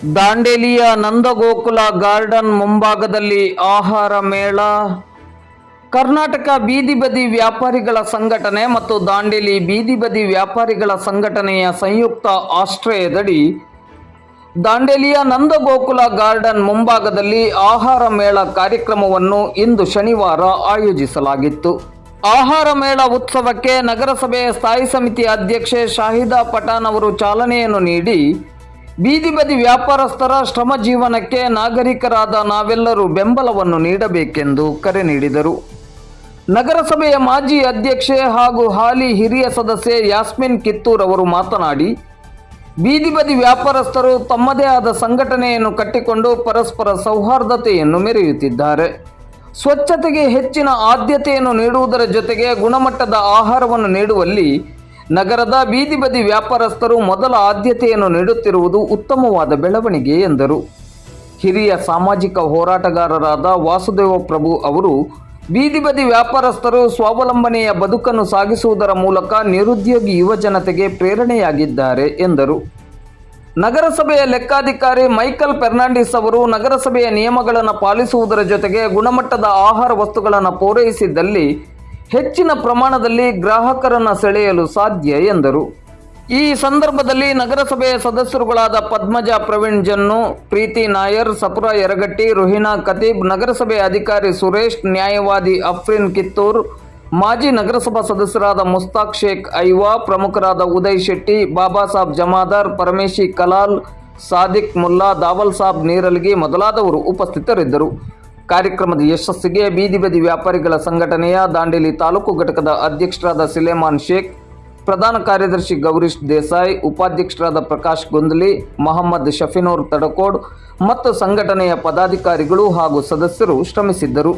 ದಾಂಡೇಲಿಯ Nandagokula garden ಮುಂಭಾಗದಲ್ಲಿ ಆಹಾರ ಮೇಳ. ಕರ್ನಾಟಕ ಬೀದಿ ಬದಿ ವ್ಯಾಪಾರಿಗಳ ಸಂಘಟನೆ ಮತ್ತು ದಾಂಡೇಲಿ ಬೀದಿ ಬದಿ ವ್ಯಾಪಾರಿಗಳ ಸಂಘಟನೆಯ ಸಂಯುಕ್ತ ಆಶ್ರಯದಡಿ ದಾಂಡೇಲಿಯ ನಂದಗೋಕುಲ ಗಾರ್ಡನ್ ಮುಂಭಾಗದಲ್ಲಿ ಆಹಾರ ಮೇಳ ಕಾರ್ಯಕ್ರಮವನ್ನು ಇಂದು ಶನಿವಾರ ಆಯೋಜಿಸಲಾಗಿತ್ತು. ಆಹಾರ ಮೇಳ ಉತ್ಸವಕ್ಕೆ ನಗರಸಭೆಯ ಸ್ಥಾಯಿ ಸಮಿತಿ ಅಧ್ಯಕ್ಷೆ ಶಾಹಿದಾ ಪಠಾನ್ ಅವರು ಚಾಲನೆಯನ್ನು ನೀಡಿ ಬೀದಿ ಬದಿ ವ್ಯಾಪಾರಸ್ಥರ ಶ್ರಮ ಜೀವನಕ್ಕೆ ನಾಗರಿಕರಾದ ನಾವೆಲ್ಲರೂ ಬೆಂಬಲವನ್ನು ನೀಡಬೇಕೆಂದು ಕರೆ ನೀಡಿದರು. ನಗರಸಭೆಯ ಮಾಜಿ ಅಧ್ಯಕ್ಷೆ ಹಾಗೂ ಹಾಲಿ ಹಿರಿಯ ಸದಸ್ಯೆ ಯಾಸ್ಮಿನ್ ಕಿತ್ತೂರ್ ಅವರು ಮಾತನಾಡಿ ಬೀದಿ ಬದಿ ವ್ಯಾಪಾರಸ್ಥರು ತಮ್ಮದೇ ಆದ ಸಂಘಟನೆಯನ್ನು ಕಟ್ಟಿಕೊಂಡು ಪರಸ್ಪರ ಸೌಹಾರ್ದತೆಯನ್ನು ಮೆರೆಯುತ್ತಿದ್ದಾರೆ. ಸ್ವಚ್ಛತೆಗೆ ಹೆಚ್ಚಿನ ಆದ್ಯತೆಯನ್ನು ನೀಡುವುದರ ಜೊತೆಗೆ ಗುಣಮಟ್ಟದ ಆಹಾರವನ್ನು ನೀಡುವಲ್ಲಿ ನಗರದ ಬೀದಿ ಬದಿ ವ್ಯಾಪಾರಸ್ಥರು ಮೊದಲ ಆದ್ಯತೆಯನ್ನು ನೀಡುತ್ತಿರುವುದು ಉತ್ತಮವಾದ ಬೆಳವಣಿಗೆ ಎಂದರು. ಹಿರಿಯ ಸಾಮಾಜಿಕ ಹೋರಾಟಗಾರರಾದ ವಾಸುದೇವ ಪ್ರಭು ಅವರು, ಬೀದಿ ಬದಿ ವ್ಯಾಪಾರಸ್ಥರು ಸ್ವಾವಲಂಬನೆಯ ಬದುಕನ್ನು ಸಾಗಿಸುವುದರ ಮೂಲಕ ನಿರುದ್ಯೋಗಿ ಯುವ ಜನತೆಗೆ ಪ್ರೇರಣೆಯಾಗಿದ್ದಾರೆ ಎಂದರು. ನಗರಸಭೆಯ ಲೆಕ್ಕಾಧಿಕಾರಿ ಮೈಕಲ್ ಫೆರ್ನಾಂಡಿಸ್ ಅವರು ನಗರಸಭೆಯ ನಿಯಮಗಳನ್ನು ಪಾಲಿಸುವುದರ ಜೊತೆಗೆ ಗುಣಮಟ್ಟದ ಆಹಾರ ವಸ್ತುಗಳನ್ನು ಪೂರೈಸಿದ್ದಲ್ಲಿ ಹೆಚ್ಚಿನ ಪ್ರಮಾಣದಲ್ಲಿ ಗ್ರಾಹಕರನ್ನು ಸೆಳೆಯಲು ಸಾಧ್ಯ ಎಂದರು. ಈ ಸಂದರ್ಭದಲ್ಲಿ ನಗರಸಭೆಯ ಸದಸ್ಯರುಗಳಾದ ಪದ್ಮಜ ಪ್ರವೀಣ್ ಜನ್ನು, ಪ್ರೀತಿ ನಾಯರ್, ಸಪುರ ಯರಗಟ್ಟಿ, ರುಹಿನಾ ಖತೀಬ್, ನಗರಸಭೆ ಅಧಿಕಾರಿ ಸುರೇಶ್, ನ್ಯಾಯವಾದಿ ಅಫ್ರಿನ್ ಕಿತ್ತೂರ್, ಮಾಜಿ ನಗರಸಭಾ ಸದಸ್ಯರಾದ ಮುಸ್ತಾಕ್ ಶೇಖ್ ಐವಾ, ಪ್ರಮುಖರಾದ ಉದಯ್ ಶೆಟ್ಟಿ, ಬಾಬಾ ಸಾಬ್ ಜಮಾದಾರ್, ಪರಮೇಶಿ ಕಲಾಲ್, ಸಾದಿಕ್ ಮುಲ್ಲಾ, ದಾವಲ್ ಸಾಬ್ ನೀರಲ್ಗಿ ಮೊದಲಾದವರು ಉಪಸ್ಥಿತರಿದ್ದರು. ಕಾರ್ಯಕ್ರಮದ ಯಶಸ್ಸಿಗೆ ಬೀದಿ ಬದಿ ವ್ಯಾಪಾರಿಗಳ ಸಂಘಟನೆಯ ದಾಂಡೇಲಿ ತಾಲೂಕು ಘಟಕದ ಅಧ್ಯಕ್ಷರಾದ ಸಿಲೇಮಾನ್ ಶೇಖ್, ಪ್ರಧಾನ ಕಾರ್ಯದರ್ಶಿ ಗೌರೀಶ್ ದೇಸಾಯಿ, ಉಪಾಧ್ಯಕ್ಷರಾದ ಪ್ರಕಾಶ್ ಗೊಂದಲಿ, ಮೊಹಮ್ಮದ್ ಶಫಿನೂರ್ ತಡಕೋಡ್ ಮತ್ತು ಸಂಘಟನೆಯ ಪದಾಧಿಕಾರಿಗಳು ಹಾಗೂ ಸದಸ್ಯರು ಶ್ರಮಿಸಿದ್ದರು.